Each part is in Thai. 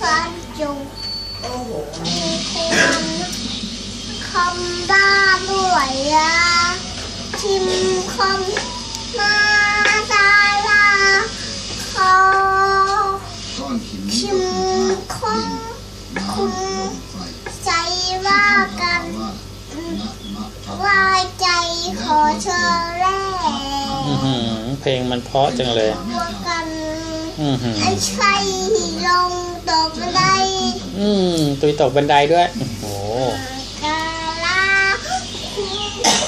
ฟันจุกโอ้โหมีคนคำบ้าด้วยอะชิมคำมาตาลาเขาก้อนหินชิมคงน้ำลมไฟใจว่ากันว่านะมะพร้าวว่าใจขอเธอแรอื้อกหือเพลงมันเพราะจังเลยว่ากันอือหือไอ้ใช่ลงตกบันไดอืม ตุยตกบันไดด้วย โอ้โหกาลา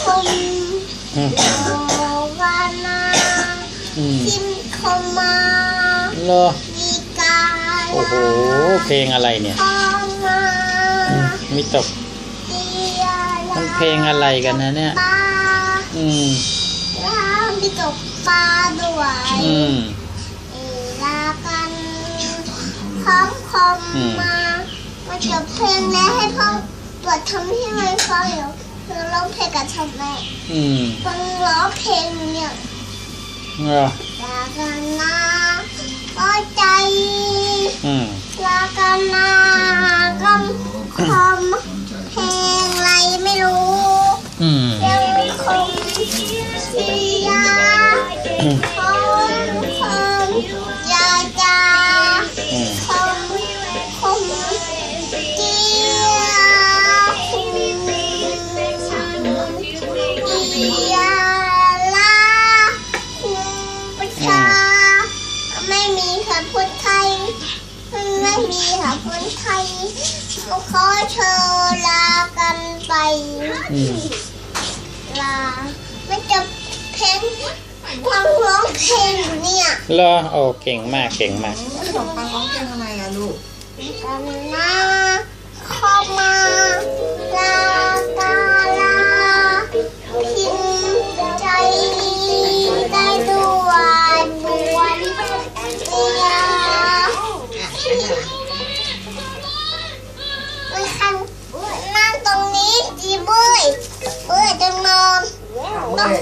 คมอืมโอวานาอืมทิมคมมาเหรอมีกาโอ้โห เพลงอะไรเนี่ยคอมาอืมมีตกเดียลามันเพลงอะไรกันนะเนี่ยปลาอืมแล้วมีตกปลาด้วยอืมเอลากันคอมคอมอืมมา มาจบเพลงแล้วให้พ่อตรวจทำให้มันฟังเดี๋ยวเราร้องเพลงกับทำแม่อืมฟังร้องเพลงเนี่ยเหรอลากันนะก็ใจอืมลากันนะกำคอมสนใจเพลงอะไรไม่รู้อืมยังคง ชาไม่มีค่ะพูดไทยไม่มีค่ะพูดไทยขอเชิญลากันไปอืมลาไม่จะเพลงฟังร้องเพลงอยู่เนี่ยเหรอโอ้เก่งมากเก่งมากขนมปังร้องเพลงอะไรอะลูกกันนะ ต้อง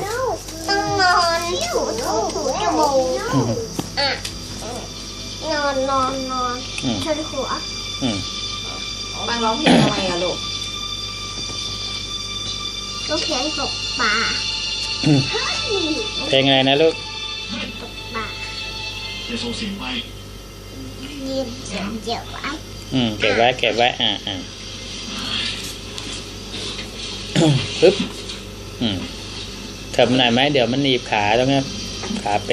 ต้องนอนถูถูถูจมูกอืมอะนอนนอนนอนอืมชนหัวอืมปังร้องเพลงอะไรอะลูกลูกเพียนตกปลาอืมเพลงอะไรนะลูกตกปลาจะส่งเสียงไปยืมเดี๋ยวเดี๋ยวไว้อืมเก็บไว้เก็บไว้อ่าอ่าปึ๊บอืม เถิมหน่อยไหมเดี๋ยวมันหนีบขาตรงนี้ขาเป